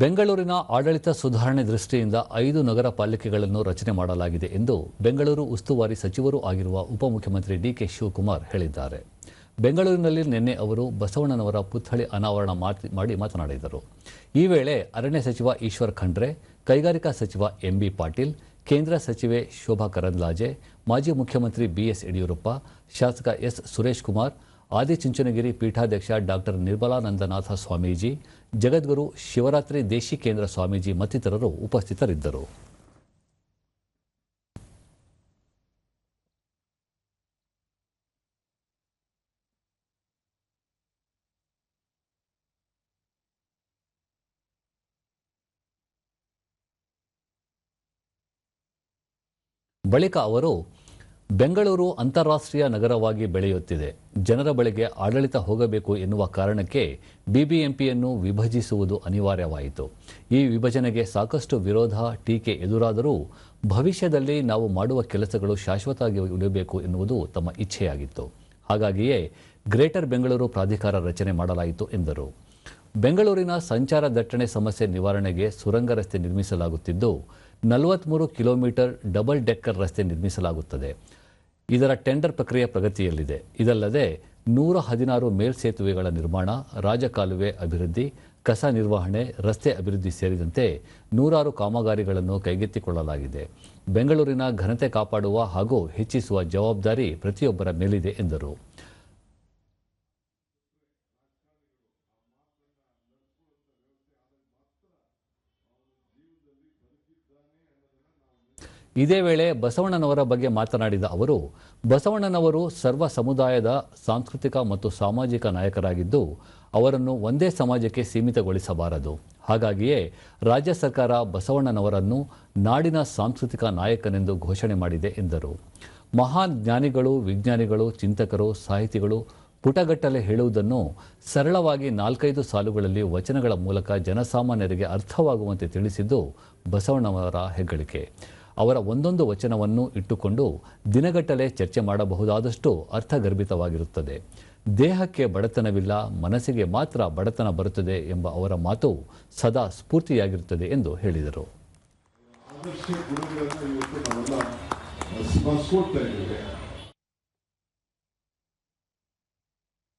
ಬೆಂಗಳೂರಿನ ಆಡಳಿತ ಸುಧಾರಣೆ ದೃಷ್ಟಿಯಿಂದ ಐದು ನಗರ ಪಾಲಿಕೆಗಳನ್ನು ರಚನೆ ಮಾಡಲಾಗಿದೆ ಎಂದು ಬೆಂಗಳೂರು ಉಸ್ತುವಾರಿ ಸಚಿವರೂ ಆಗಿರುವ ಉಪಮುಖ್ಯಮಂತ್ರಿ ಡಿಕೆ ಶಿವಕುಮಾರ್ ಹೇಳಿದ್ದಾರೆ. ಬೆಂಗಳೂರಿನಲ್ಲಿ ನಿನ್ನೆ ಅವರು ಬಸವಣ್ಣನವರ ಪುತ್ಥಳಿ ಅನಾವರಣ ಮಾಡಿ ಮಾತನಾಡಿದರು. ಈ ವೇಳೆ ಅರಣ್ಯ ಸಚಿವ ಈಶ್ವರ್ ಖಂಡ್ರೆ, ಕೈಗಾರಿಕಾ ಸಚಿವ ಎಂಬಿ ಪಾಟೀಲ್, ಕೇಂದ್ರ ಸಚಿವೆ ಶೋಭಾ ಕರಂದ್ಲಾಜೆ, ಮಾಜಿ ಮುಖ್ಯಮಂತ್ರಿ ಬಿಎಸ್ ಯಡಿಯೂರಪ್ಪ, ಶಾಸಕ ಎಸ್ ಸುರೇಶ್ ಕುಮಾರ್ ಆದಿಚುಂಚನಗಿರಿ ಪೀಠಾಧ್ಯಕ್ಷ ಡಾಕ್ಟರ್ ನಿರ್ಮಲಾನಂದನಾಥ ಸ್ವಾಮೀಜಿ ಜಗದ್ಗುರು ಶಿವರಾತ್ರಿ ದೇಶಿ ಕೇಂದ್ರ ಸ್ವಾಮೀಜಿ ಮತ್ತಿತರರು ಉಪಸ್ಥಿತರಿದ್ದರು. ಬಳಿಕ ಅವರು ಬೆಂಗಳೂರು ಅಂತಾರಾಷ್ಟ್ರೀಯ ನಗರವಾಗಿ ಬೆಳೆಯುತ್ತಿದೆ. ಜನರ ಬಳಿಗೆ ಆಡಳಿತ ಹೋಗಬೇಕು ಎನ್ನುವ ಕಾರಣಕ್ಕೆ ಬಿಬಿಎಂಪಿಯನ್ನು ವಿಭಜಿಸುವುದು ಅನಿವಾರ್ಯವಾಯಿತು. ಈ ವಿಭಜನೆಗೆ ಸಾಕಷ್ಟು ವಿರೋಧ, ಟೀಕೆ ಎದುರಾದರೂ ಭವಿಷ್ಯದಲ್ಲಿ ನಾವು ಮಾಡುವ ಕೆಲಸಗಳು ಶಾಶ್ವತವಾಗಿ ಉಳಿಯಬೇಕು ಎನ್ನುವುದು ತಮ್ಮ ಇಚ್ಛೆಯಾಗಿತ್ತು. ಹಾಗಾಗಿಯೇ ಗ್ರೇಟರ್ ಬೆಂಗಳೂರು ಪ್ರಾಧಿಕಾರ ರಚನೆ ಮಾಡಲಾಯಿತು ಎಂದರು. ಬೆಂಗಳೂರಿನ ಸಂಚಾರ ದಟ್ಟಣೆ ಸಮಸ್ಯೆ ನಿವಾರಣೆಗೆ ಸುರಂಗ ರಸ್ತೆ ನಿರ್ಮಿಸಲಾಗುತ್ತಿದ್ದು, ನಲವತ್ಮೂರು ಕಿಲೋಮೀಟರ್ ಡಬಲ್ ಡೆಕ್ಕರ್ ರಸ್ತೆ ನಿರ್ಮಿಸಲಾಗುತ್ತದೆ. ಇದರ ಟೆಂಡರ್ ಪ್ರಕ್ರಿಯೆ ಪ್ರಗತಿಯಲ್ಲಿದೆ. ಇದಲ್ಲದೆ ನೂರ ಹದಿನಾರು ಮೇಲ್ಸೇತುವೆಗಳ ನಿರ್ಮಾಣ, ರಾಜಕಾಲುವೆ ಅಭಿವೃದ್ಧಿ, ಕಸ ನಿರ್ವಹಣೆ, ರಸ್ತೆ ಅಭಿವೃದ್ಧಿ ಸೇರಿದಂತೆ ನೂರಾರು ಕಾಮಗಾರಿಗಳನ್ನು ಕೈಗೆತ್ತಿಕೊಳ್ಳಲಾಗಿದೆ. ಬೆಂಗಳೂರಿನ ಘನತೆ ಕಾಪಾಡುವ ಹಾಗೂ ಹೆಚ್ಚಿಸುವ ಜವಾಬ್ದಾರಿ ಪ್ರತಿಯೊಬ್ಬರ ಮೇಲಿದೆ ಎಂದರು. ಇದೇ ವೇಳೆ ಬಸವಣ್ಣನವರ ಬಗ್ಗೆ ಮಾತನಾಡಿದ ಅವರು, ಬಸವಣ್ಣನವರು ಸರ್ವ ಸಮುದಾಯದ ಸಾಂಸ್ಕೃತಿಕ ಮತ್ತು ಸಾಮಾಜಿಕ ನಾಯಕರಾಗಿದ್ದು, ಅವರನ್ನು ಒಂದೇ ಸಮಾಜಕ್ಕೆ ಸೀಮಿತಗೊಳಿಸಬಾರದು. ಹಾಗಾಗಿಯೇ ರಾಜ್ಯ ಸರ್ಕಾರ ಬಸವಣ್ಣನವರನ್ನು ನಾಡಿನ ಸಾಂಸ್ಕೃತಿಕ ನಾಯಕನೆಂದು ಘೋಷಣೆ ಮಾಡಿದೆ ಎಂದರು. ಮಹಾನ್ ಜ್ಞಾನಿಗಳು, ವಿಜ್ಞಾನಿಗಳು, ಚಿಂತಕರು, ಸಾಹಿತಿಗಳು ಪುಟಗಟ್ಟಲೆ ಹೇಳುವುದನ್ನು ಸರಳವಾಗಿ ನಾಲ್ಕೈದು ಸಾಲುಗಳಲ್ಲಿ ವಚನಗಳ ಮೂಲಕ ಜನಸಾಮಾನ್ಯರಿಗೆ ಅರ್ಥವಾಗುವಂತೆ ತಿಳಿಸಿದ್ದು ಬಸವಣ್ಣವರ ಹೆಗ್ಗಳಿಕೆ. ಅವರ ಒಂದೊಂದು ವಚನವನ್ನು ಇಟ್ಟುಕೊಂಡು ದಿನಗಟ್ಟಲೆ ಚರ್ಚೆ ಮಾಡಬಹುದಾದಷ್ಟು ಅರ್ಥಗರ್ಭಿತವಾಗಿರುತ್ತದೆ. ದೇಹಕ್ಕೆ ಬಡತನವಿಲ್ಲ, ಮನಸ್ಸಿಗೆ ಮಾತ್ರ ಬಡತನ ಬರುತ್ತದೆ ಎಂಬ ಅವರ ಮಾತು ಸದಾ ಸ್ಫೂರ್ತಿಯಾಗಿರುತ್ತದೆ ಎಂದು ಹೇಳಿದರು.